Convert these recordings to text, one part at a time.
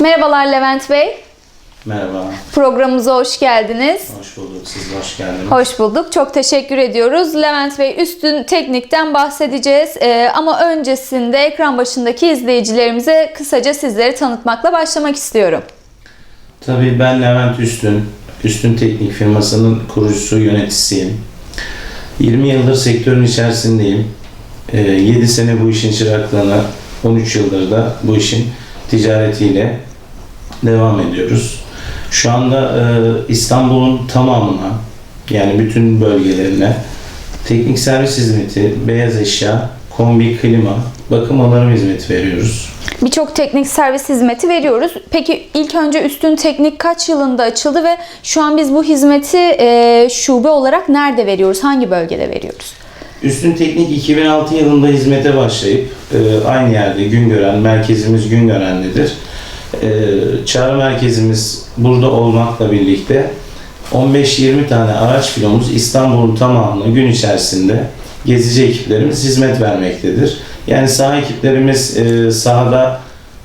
Merhabalar Levent Bey. Merhaba, Programımıza hoş geldiniz. hoş bulduk. Siz de hoş geldiniz. Hoş bulduk. Çok teşekkür ediyoruz. Levent Bey üstün teknikten bahsedeceğiz. Ee, ama öncesinde ekran başındaki izleyicilerimize kısaca sizleri tanıtmakla başlamak istiyorum. Tabii ben Levent Üstün, Üstün Teknik firmasının kurucusu, yöneticisiyim. 20 yıldır sektörün içerisindeyim. 7 sene bu işin çıraklığına, 13 yıldır da bu işin ticaretiyle devam ediyoruz. Şu anda e, İstanbul'un tamamına, yani bütün bölgelerine teknik servis hizmeti, beyaz eşya, kombi, klima, bakım onarım hizmeti veriyoruz. Birçok teknik servis hizmeti veriyoruz. Peki ilk önce Üstün Teknik kaç yılında açıldı ve şu an biz bu hizmeti e, şube olarak nerede veriyoruz? Hangi bölgede veriyoruz? Üstün Teknik 2006 yılında hizmete başlayıp e, aynı yerde Güngören, merkezimiz Güngören'dedir. E, çağrı merkezimiz burada olmakla birlikte 15-20 tane araç filomuz İstanbul'un tamamını gün içerisinde gezici ekiplerimiz hizmet vermektedir. Yani saha ekiplerimiz e, sahada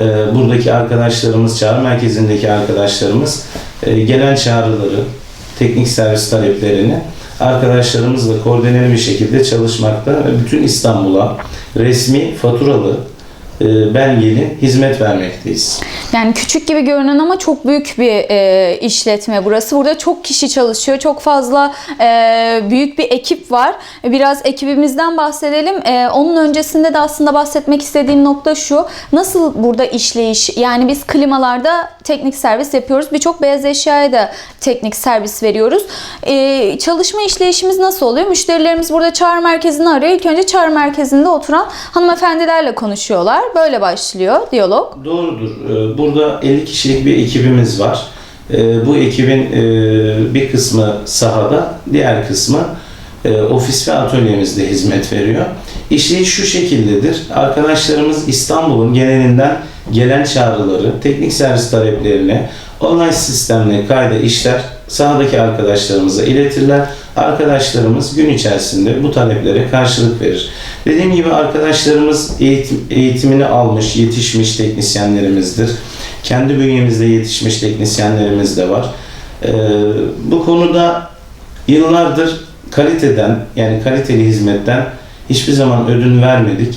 e, buradaki arkadaşlarımız, çağrı merkezindeki arkadaşlarımız e, gelen çağrıları, teknik servis taleplerini arkadaşlarımızla koordineli bir şekilde çalışmakta ve bütün İstanbul'a resmi, faturalı, e, belgeli hizmet vermekteyiz. Yani küçük gibi görünen ama çok büyük bir e, işletme burası. Burada çok kişi çalışıyor. Çok fazla e, büyük bir ekip var. Biraz ekibimizden bahsedelim. E, onun öncesinde de aslında bahsetmek istediğim nokta şu. Nasıl burada işleyiş? Yani biz klimalarda teknik servis yapıyoruz. Birçok beyaz eşyaya da teknik servis veriyoruz. E, çalışma işleyişimiz nasıl oluyor? Müşterilerimiz burada çağrı merkezini arıyor. İlk önce çağrı merkezinde oturan hanımefendilerle konuşuyorlar. Böyle başlıyor diyalog. Doğrudur. Ee, Burada 50 kişilik bir ekibimiz var. Ee, Bu ekibin e, bir kısmı sahada, diğer kısmı e, ofis ve atölyemizde hizmet veriyor. İşleyiş şu şekildedir. Arkadaşlarımız İstanbul'un genelinden gelen çağrıları, teknik servis taleplerini online sistemle kayda işler, sahadaki arkadaşlarımıza iletirler. Arkadaşlarımız gün içerisinde bu taleplere karşılık verir. Dediğim gibi arkadaşlarımız eğitim, eğitimini almış, yetişmiş teknisyenlerimizdir. Kendi bünyemizde yetişmiş teknisyenlerimiz de var. Ee, bu konuda yıllardır kaliteden yani kaliteli hizmetten hiçbir zaman ödün vermedik.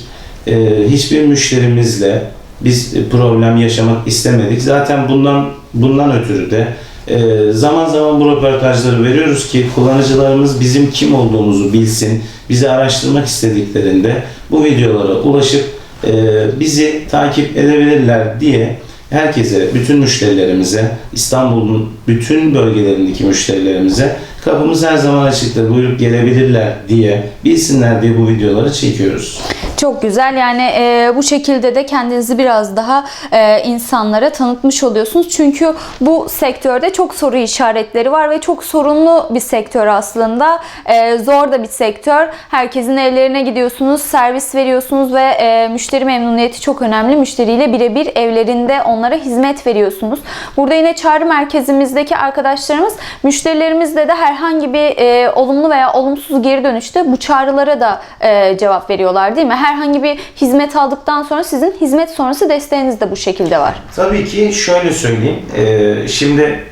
Ee, hiçbir müşterimizle biz problem yaşamak istemedik. Zaten bundan bundan ötürü de e, zaman zaman bu röportajları veriyoruz ki kullanıcılarımız bizim kim olduğumuzu bilsin. Bizi araştırmak istediklerinde bu videolara ulaşıp e, bizi takip edebilirler diye herkese, bütün müşterilerimize, İstanbul'un bütün bölgelerindeki müşterilerimize kapımız her zaman açıktır, buyurup gelebilirler diye bilsinler diye bu videoları çekiyoruz. Çok güzel yani e, bu şekilde de kendinizi biraz daha e, insanlara tanıtmış oluyorsunuz. Çünkü bu sektörde çok soru işaretleri var ve çok sorunlu bir sektör aslında. E, zor da bir sektör. Herkesin evlerine gidiyorsunuz, servis veriyorsunuz ve e, müşteri memnuniyeti çok önemli. Müşteriyle birebir evlerinde onlara hizmet veriyorsunuz. Burada yine çağrı merkezimizdeki arkadaşlarımız müşterilerimizle de herhangi bir e, olumlu veya olumsuz geri dönüşte bu çağrılara da e, cevap veriyorlar değil mi? Herhangi bir hizmet aldıktan sonra sizin hizmet sonrası desteğiniz de bu şekilde var. Tabii ki şöyle söyleyeyim. Ee, şimdi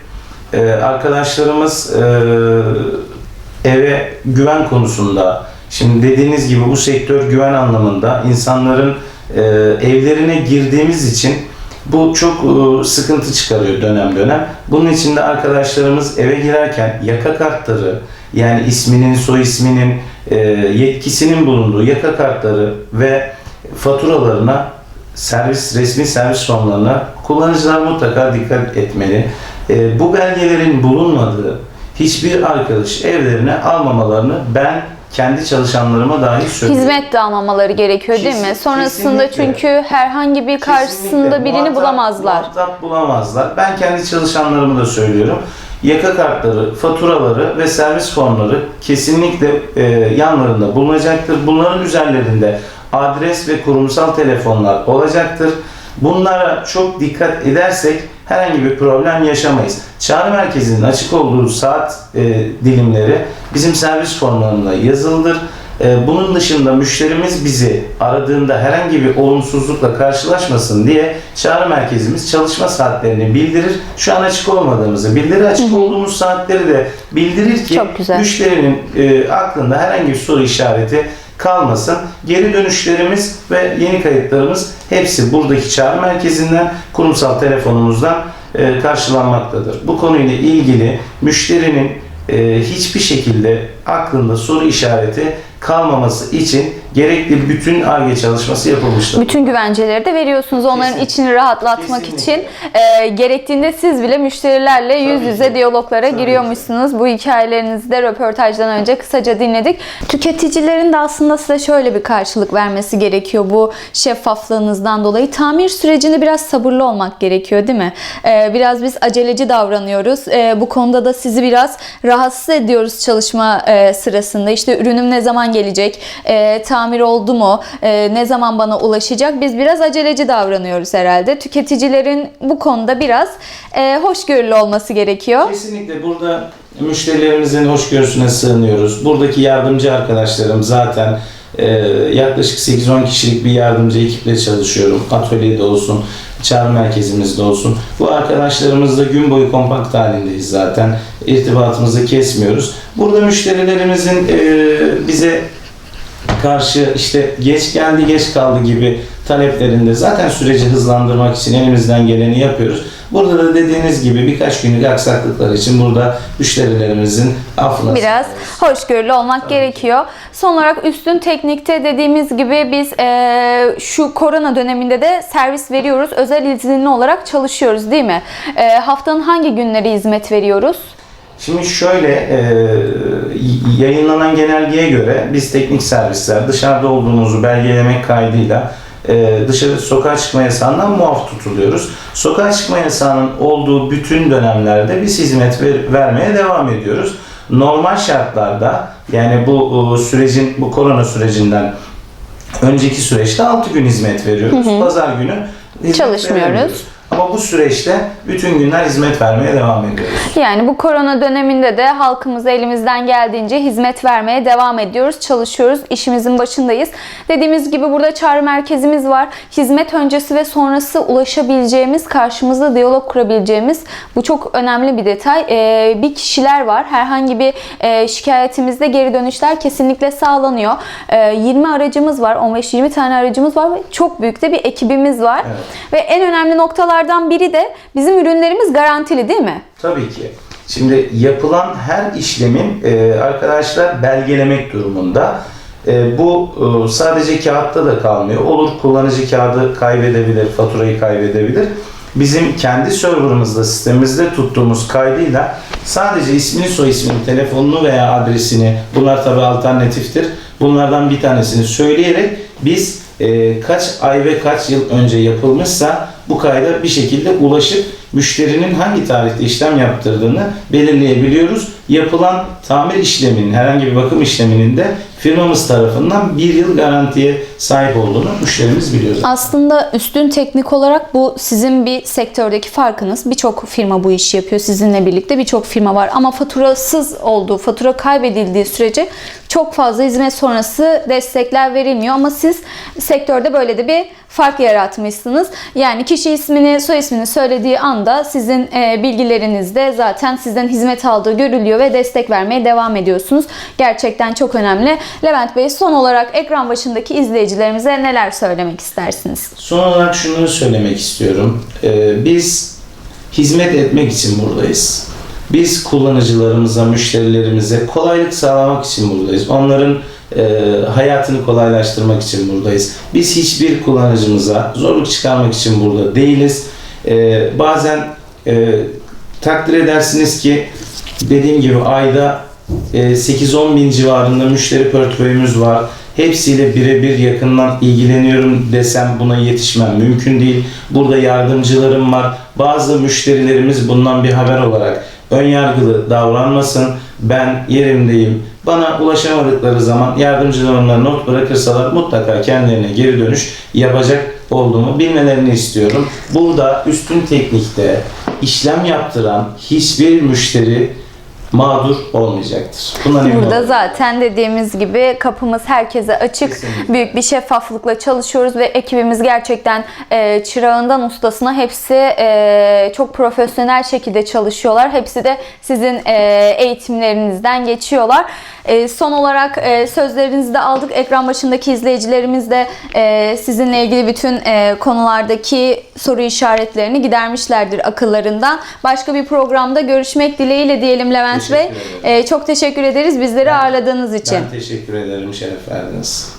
e, arkadaşlarımız e, eve güven konusunda, şimdi dediğiniz gibi bu sektör güven anlamında insanların e, evlerine girdiğimiz için bu çok e, sıkıntı çıkarıyor dönem dönem. Bunun için de arkadaşlarımız eve girerken yaka kartları yani isminin, soy isminin, yetkisinin bulunduğu yaka kartları ve faturalarına servis resmi servis formlarına kullanıcılar mutlaka dikkat etmeli. E, bu belgelerin bulunmadığı hiçbir arkadaş evlerine almamalarını ben kendi çalışanlarıma dahi söylüyorum. Hizmet de almamaları gerekiyor değil mi? Kesin- Sonrasında kesinlikle. çünkü herhangi bir karşısında Kesinlikle. birini Muhatap- bulamazlar. Muhatap bulamazlar. Ben kendi çalışanlarımı da söylüyorum. Yaka kartları, faturaları ve servis formları kesinlikle e, yanlarında bulunacaktır. Bunların üzerlerinde adres ve kurumsal telefonlar olacaktır. Bunlara çok dikkat edersek herhangi bir problem yaşamayız. Çağrı merkezinin açık olduğu saat e, dilimleri bizim servis formlarında yazılıdır. Ee, bunun dışında müşterimiz bizi aradığında herhangi bir olumsuzlukla karşılaşmasın diye çağrı merkezimiz çalışma saatlerini bildirir. Şu an açık olmadığımızı bildirir. Açık olduğumuz saatleri de bildirir ki müşterinin e, aklında herhangi bir soru işareti kalmasın. Geri dönüşlerimiz ve yeni kayıtlarımız hepsi buradaki çağrı merkezinden, kurumsal telefonumuzdan e, karşılanmaktadır. Bu konuyla ilgili müşterinin e, hiçbir şekilde aklında soru işareti kalmaması için gerekli bütün ARGE çalışması yapılmıştır. Bütün güvenceleri de veriyorsunuz onların Kesinlikle. içini rahatlatmak Kesinlikle. için. Ee, gerektiğinde siz bile müşterilerle yüz Tabii yüze ki. diyaloglara Tabii giriyormuşsunuz. Bu hikayelerinizi de röportajdan önce kısaca dinledik. Tüketicilerin de aslında size şöyle bir karşılık vermesi gerekiyor bu şeffaflığınızdan dolayı. Tamir sürecinde biraz sabırlı olmak gerekiyor değil mi? Ee, biraz biz aceleci davranıyoruz. Ee, bu konuda da sizi biraz rahatsız ediyoruz çalışma e, sırasında. İşte ürünüm ne zaman gelecek? Ee, tamir oldu mu? Ee, ne zaman bana ulaşacak? Biz biraz aceleci davranıyoruz herhalde. Tüketicilerin bu konuda biraz e, hoşgörülü olması gerekiyor. Kesinlikle burada müşterilerimizin hoşgörüsüne sığınıyoruz. Buradaki yardımcı arkadaşlarım zaten e, yaklaşık 8-10 kişilik bir yardımcı ekiple çalışıyorum. Atölyede olsun, çağrı merkezimizde olsun. Bu arkadaşlarımızla gün boyu kompakt halindeyiz zaten. İrtibatımızı kesmiyoruz. Burada müşterilerimizin e, bize karşı işte geç geldi geç kaldı gibi taleplerinde zaten süreci hızlandırmak için elimizden geleni yapıyoruz. Burada da dediğiniz gibi birkaç günlük aksaklıklar için burada müşterilerimizin affına Biraz hoşgörülü olmak gerekiyor. Son olarak üstün teknikte dediğimiz gibi biz e, şu korona döneminde de servis veriyoruz. Özel izinli olarak çalışıyoruz değil mi? E, haftanın hangi günleri hizmet veriyoruz? Şimdi şöyle e, yayınlanan genelgeye göre biz teknik servisler dışarıda olduğumuzu belgelemek kaydıyla e, dışarı sokağa çıkma yasağından muaf tutuluyoruz. Sokağa çıkma yasağının olduğu bütün dönemlerde biz hizmet ver- vermeye devam ediyoruz. Normal şartlarda yani bu e, sürecin bu korona sürecinden önceki süreçte 6 gün hizmet veriyoruz. Pazar günü hizmet Çalışmıyoruz. veremiyoruz. Ama bu süreçte bütün günler hizmet vermeye devam ediyoruz. Yani bu korona döneminde de halkımıza elimizden geldiğince hizmet vermeye devam ediyoruz. Çalışıyoruz. işimizin başındayız. Dediğimiz gibi burada çağrı merkezimiz var. Hizmet öncesi ve sonrası ulaşabileceğimiz, karşımızda diyalog kurabileceğimiz bu çok önemli bir detay. Ee, bir kişiler var. Herhangi bir e, şikayetimizde geri dönüşler kesinlikle sağlanıyor. Ee, 20 aracımız var. 15-20 tane aracımız var ve çok büyük de bir ekibimiz var. Evet. Ve en önemli noktalardan biri de bizim ürünlerimiz garantili değil mi? Tabii ki. Şimdi yapılan her işlemin e, arkadaşlar belgelemek durumunda. E, bu e, sadece kağıtta da kalmıyor. Olur kullanıcı kağıdı kaybedebilir, faturayı kaybedebilir. Bizim kendi serverımızda, sistemimizde tuttuğumuz kaydıyla sadece ismini, soy ismini, telefonunu veya adresini, bunlar tabi alternatiftir. Bunlardan bir tanesini söyleyerek biz e, kaç ay ve kaç yıl önce yapılmışsa bu kayda bir şekilde ulaşıp müşterinin hangi tarihte işlem yaptırdığını belirleyebiliyoruz. Yapılan tamir işleminin, herhangi bir bakım işleminin de firmamız tarafından bir yıl garantiye sahip olduğunu müşterimiz biliyor. zaten. Aslında üstün teknik olarak bu sizin bir sektördeki farkınız. Birçok firma bu işi yapıyor. Sizinle birlikte birçok firma var. Ama faturasız olduğu, fatura kaybedildiği sürece çok fazla hizmet sonrası destekler verilmiyor. Ama siz sektörde böyle de bir fark yaratmışsınız. Yani kişi ismini, soy ismini söylediği anda sizin e, bilgilerinizde zaten sizden hizmet aldığı görülüyor ve destek vermeye devam ediyorsunuz. Gerçekten çok önemli. Levent Bey son olarak ekran başındaki izleyicilerimize neler söylemek istersiniz? Son olarak şunu söylemek istiyorum. Ee, biz hizmet etmek için buradayız. Biz kullanıcılarımıza, müşterilerimize kolaylık sağlamak için buradayız. Onların e, hayatını kolaylaştırmak için buradayız. Biz hiçbir kullanıcımıza zorluk çıkarmak için burada değiliz. E, bazen e, takdir edersiniz ki dediğim gibi ayda 8-10 bin civarında müşteri portföyümüz var. Hepsiyle birebir yakından ilgileniyorum desem buna yetişmem mümkün değil. Burada yardımcılarım var. Bazı müşterilerimiz bundan bir haber olarak ön yargılı davranmasın. Ben yerimdeyim. Bana ulaşamadıkları zaman yardımcılarımla not bırakırsalar mutlaka kendilerine geri dönüş yapacak olduğumu bilmelerini istiyorum. Burada üstün teknikte işlem yaptıran hiçbir müşteri mağdur olmayacaktır. Bundan emin Burada olun. zaten dediğimiz gibi kapımız herkese açık. Kesinlikle. Büyük bir şeffaflıkla çalışıyoruz ve ekibimiz gerçekten e, çırağından ustasına hepsi e, çok profesyonel şekilde çalışıyorlar. Hepsi de sizin e, eğitimlerinizden geçiyorlar. E, son olarak e, sözlerinizi de aldık. Ekran başındaki izleyicilerimiz de e, sizinle ilgili bütün e, konulardaki soru işaretlerini gidermişlerdir akıllarından. Başka bir programda görüşmek dileğiyle diyelim Levent Teşekkür Bey. ederim. E, çok teşekkür ederiz bizleri ağırladığınız için. Ben teşekkür ederim. Şeref verdiniz.